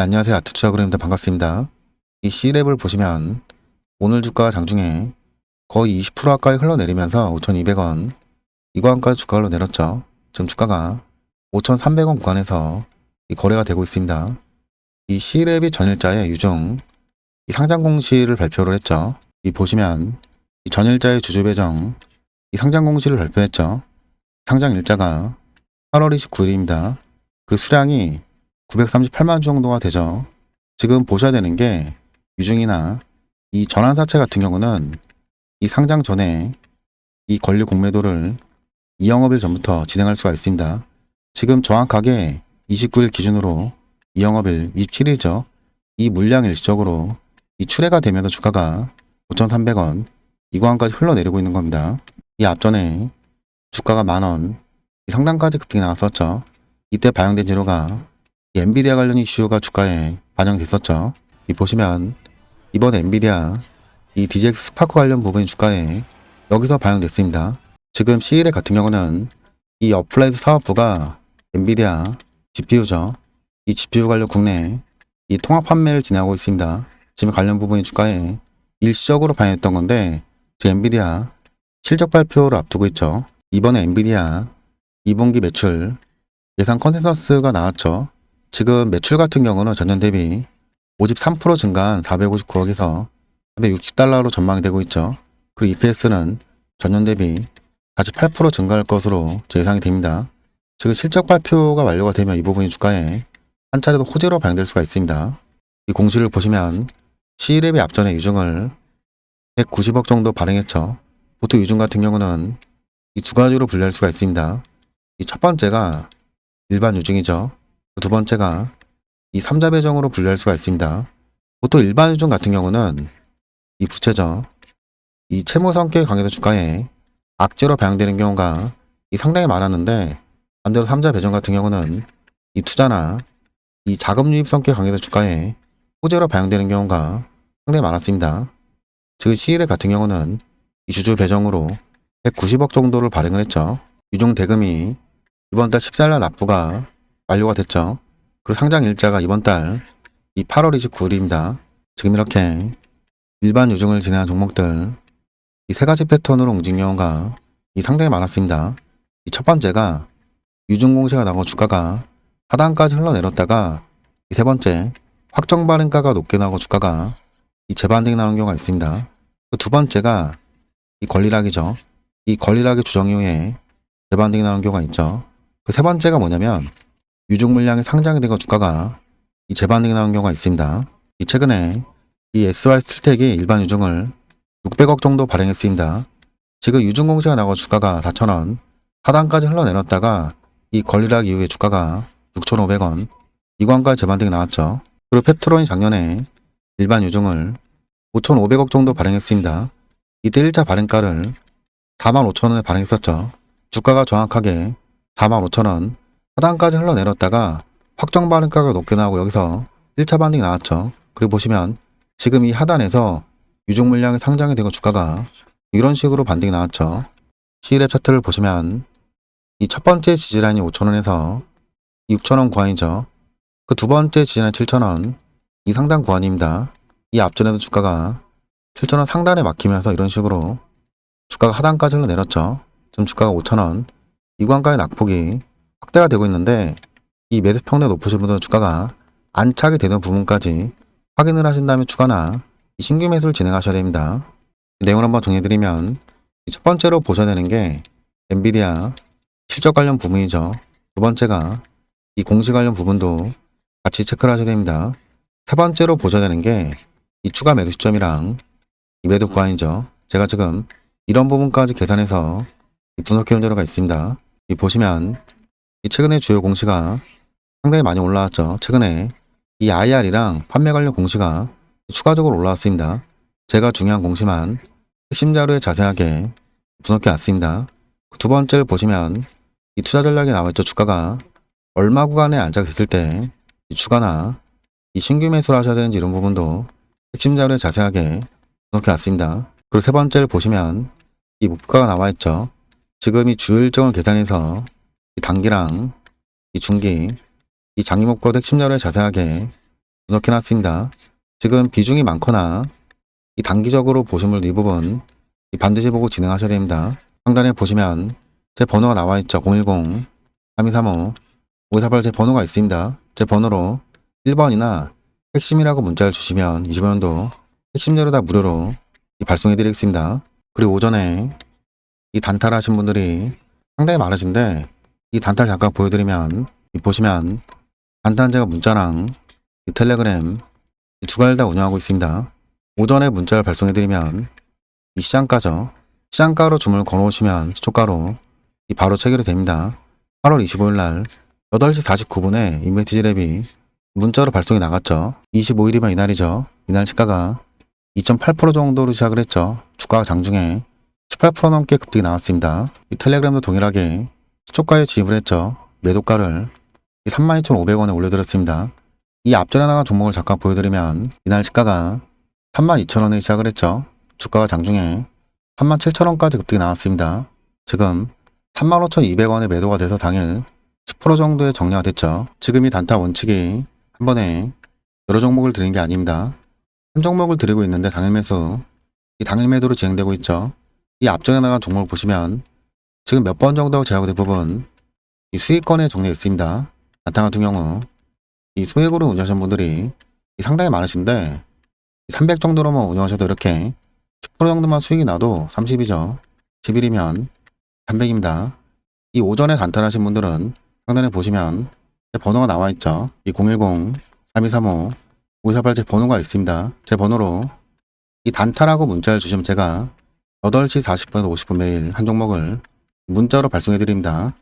네, 안녕하세요. 아트투자그램입니다. 반갑습니다. 이 C랩을 보시면 오늘 주가 장중에 거의 20% 가까이 흘러내리면서 5,200원 이 구간까지 주가가 흘러내렸죠. 지금 주가가 5,300원 구간에서 이 거래가 되고 있습니다. 이 C랩이 전일자의 유중 이 상장 공시를 발표를 했죠. 이 보시면 이 전일자의 주주 배정 이 상장 공시를 발표했죠. 상장 일자가 8월 29일입니다. 그 수량이 938만 주 정도가 되죠. 지금 보셔야 되는 게 유중이나 이 전환사채 같은 경우는 이 상장 전에 이 권리 공매도를 이 영업일 전부터 진행할 수가 있습니다. 지금 정확하게 29일 기준으로 이 영업일 27일이죠. 이 물량 일시적으로 이 출회가 되면서 주가가 5,300원 이 구간까지 흘러내리고 있는 겁니다. 이 앞전에 주가가 만원 이 상단까지 급등이 나왔었죠. 이때 반영된 재료가 이 엔비디아 관련 이슈가 주가에 반영됐었죠. 이 보시면 이번 엔비디아 이 DGX 스파크 관련 부분이 주가에 여기서 반영됐습니다. 지금 CL의 같은 경우는 이 어플라이드 사업부가 엔비디아 GPU죠. 이 GPU 관련 국내 이 통합 판매를 진행하고 있습니다. 지금 관련 부분이 주가에 일시적으로 반영했던 건데 지금 엔비디아 실적 발표를 앞두고 있죠. 이번에 엔비디아 2분기 매출 예상 컨센서스가 나왔죠. 지금 매출 같은 경우는 전년 대비 53% 증가한 459억에서 460달러로 전망이 되고 있죠. 그리고 EPS는 전년 대비 48% 증가할 것으로 예상이 됩니다. 지금 실적 발표가 완료가 되면 이 부분이 주가에 한 차례도 호재로 반영될 수가 있습니다. 이 공시를 보시면 C랩이 앞전에 유중을 190억 정도 발행했죠. 보통 유중 같은 경우는 이 두 가지로 분류할 수가 있습니다. 이 첫 번째가 일반 유중이죠. 두 번째가 이 삼자 배정으로 분류할 수가 있습니다. 보통 일반 유중 같은 경우는 이 부채죠. 이 채무 성격에 관계된 주가에 악재로 반영되는 경우가 이 상당히 많았는데 반대로 삼자 배정 같은 경우는 이 투자나 이 자금 유입 성격에 관계된 주가에 호재로 반영되는 경우가 상당히 많았습니다. 즉 C일 같은 경우는 이 주주 배정으로 190억 정도를 발행을 했죠. 유중 대금이 이번 달 14일 날 납부가 완료가 됐죠. 그리고 상장 일자가 이번 달 이 8월 29일입니다. 지금 이렇게 일반 유중을 진행한 종목들 이 세 가지 패턴으로 움직인 경우가 이 상당히 많았습니다. 이 첫 번째가 유중 공시가 나고 주가가 하단까지 흘러내렸다가 이 세 번째 확정 발행가가 높게 나고 주가가 이 재반등이 나오는 경우가 있습니다. 그두 번째가 이 권리락이죠. 이 권리락의 조정 이후에 재반등이 나오는 경우가 있죠. 그 세 번째가 뭐냐면 유중 물량이 상장이 되고 주가가 이 재반등이 나오는 경우가 있습니다. 이 최근에 이 SY 스틸텍이 일반 유중을 600억 정도 발행했습니다. 지금 유중 공시가 나고 주가가 4,000원 하단까지 흘러내렸다가 이 권리락 이후에 주가가 6,500원 이관까지 재반등이 나왔죠. 그리고 펩트론이 작년에 일반 유중을 5,500억 정도 발행했습니다. 이때 1차 발행가를 45,000원에 발행했었죠. 주가가 정확하게 45,000원 하단까지 흘러내렸다가 확정 발행가가 높게 나오고 여기서 1차 반등이 나왔죠. 그리고 보시면 지금 이 하단에서 유중 물량이 상장이 되고 주가가 이런 식으로 반등이 나왔죠. C랩 차트를 보시면 이 첫 번째 지지라인이 5,000원에서 6,000원 구간이죠. 그 두 번째 지지라인 7,000원 이 상단 구간입니다. 이 앞전에도 주가가 7,000원 상단에 막히면서 이런 식으로 주가가 하단까지 흘러내렸죠. 지금 주가가 5,000원 이 구간까지 낙폭이 확대가 되고 있는데 이 매수 평대 높으신 분들은 주가가 안착이 되는 부분까지 확인을 하신 다음에 추가나 이 신규 매수를 진행하셔야 됩니다. 내용을 한번 정리해드리면 이첫 번째로 보셔야 되는 게 엔비디아 실적 관련 부분이죠. 두 번째가 이 공시 관련 부분도 같이 체크를 하셔야 됩니다. 세 번째로 보셔야 되는 게 이 추가 매수 시점이랑 이 매도 구간이죠. 제가 지금 이런 부분까지 계산해서 이 분석해 놓은 자료가 있습니다. 이 보시면 이 최근에 주요 공시가 상당히 많이 올라왔죠. 최근에 이 IR이랑 판매 관련 공시가 추가적으로 올라왔습니다. 제가 중요한 공시만 핵심 자료에 자세하게 분석해 왔습니다. 두 번째를 보시면 이 투자 전략에 나와있죠. 주가가 얼마 구간에 안착했을 때 이 추가나 이 신규 매수를 하셔야 되는지 이런 부분도 핵심 자료에 자세하게 분석해 왔습니다. 그리고 세 번째를 보시면 이 목표가가 나와 있죠. 지금 이 주요 일정을 계산해서 이 단기랑 이 중기, 이 장기 목표도 핵심 자료에 자세하게 분석해놨습니다. 지금 비중이 많거나 이 단기적으로 보시물 이 부분 이 반드시 보고 진행하셔야 됩니다. 상단에 보시면 제 번호가 나와 있죠. 010 3235 548 제 번호가 있습니다. 제 번호로 1번이나 핵심이라고 문자를 주시면 20원도 핵심료로 다 무료로 이 발송해 드리겠습니다. 그리고 오전에 이 단타를 하신 분들이 상당히 많으신데 이 단타를 잠깐 보여드리면 이 보시면 단타한제가 문자랑 이 텔레그램 가지를 다 운영하고 있습니다. 오전에 문자를 발송해드리면 이 시장가죠. 시장가로 주문을 걸어오시면 시초가로 이 바로 체결이 됩니다. 8월 25일 날 8시 49분에 인벤티지 랩이 문자로 발송이 나갔죠. 25일이면 이날이죠. 이날 시가가 2.8% 정도로 시작을 했죠. 주가가 장중에 18% 넘게 급등이 나왔습니다. 이 텔레그램도 동일하게 시초가에 지입을 했죠. 매도가를 32,500원에 올려드렸습니다. 이 앞전에 나간 종목을 잠깐 보여드리면 이날 시가가 32,000원에 시작을 했죠. 주가가 장중에 37,000원까지 급등이 나왔습니다. 지금 35,200원에 매도가 돼서 당일 10% 정도의 정리가 됐죠. 지금 이 단타 원칙이 한 번에 여러 종목을 드린 게 아닙니다. 한 종목을 드리고 있는데 당일 매수, 이 당일 매도로 진행되고 있죠. 이 앞전에 나간 종목을 보시면 지금 몇 번 정도 제하고 대부분 이 수익권에 정리해 있습니다. 단타 같은 경우 이 소액으로 운영하시는 분들이 상당히 많으신데 300 정도로만 운영하셔도 이렇게 10% 정도만 수익이 나도 30이죠. 10일이면 300입니다. 이 오전에 단타하신 분들은 상단에 보시면 제 번호가 나와 있죠. 이 010 3235 548 제 번호가 있습니다. 제 번호로 이 단타라고 문자를 주시면 제가 8시 40분에서 50분 매일 한 종목을 문자로 발송해 드립니다.